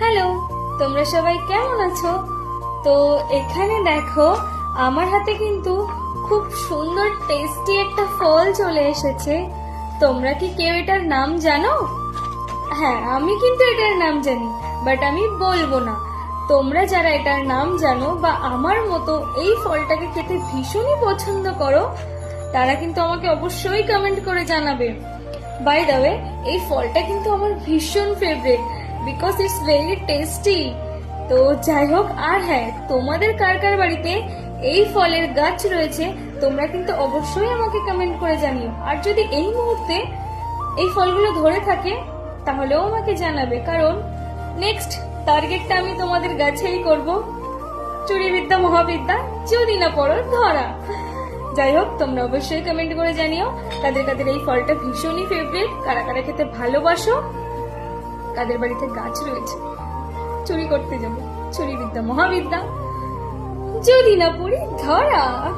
Hello, তোমরা সবাই কেমন আছো? তো এখানে দেখো, আমার হাতে কিন্তু খুব সুন্দর টেস্টি একটা ফল চলে এসেছে। তোমরা কি কেউ এটার নাম জানো? হ্যাঁ আমি কিন্তু এটার নাম জানি বাট আমি বলব না। তোমরা যারা এটার নাম জানো বা আমার মতো এই ফলটাকে খেতে ভীষণই পছন্দ করো, তারা কিন্তু আমাকে অবশ্যই কমেন্ট করে জানাবে। বাই দ্য ওয়ে এই ফলটা কিন্তু আমার ভীষণ favourite because it's very tasty তো যাই হোক, আর হ্যাঁ তোমাদের কার কার বাড়িতে এই ফলের গাছ রয়েছে, তোমরা কিন্তু অবশ্যই আমাকে কমেন্ট করে জানিও। আর যদি এই মুহূর্তে এই ফলগুলো ধরে থাকে, তাহলেও আমাকে জানাবে। কারণ নেক্সট টার্গেটটা আমি তোমাদের গাছেই করব। চুরিবিদ্যা মহাবিদ্যা, যদি না পড়ো, ধরা। যাই হোক, তোমরা অবশ্যই কমেন্ট করে জানিও। কাদের কাদের এই ফলটা ভীষণই ফেভারিট কারা কারা খেতে ভালোবাসো কাদের বাড়িতে গাছ রয়েছে। চুরি করতে যাব। চুরি বিদ্যা মহাবিদ্যা। যদি না পড়ি ধরা।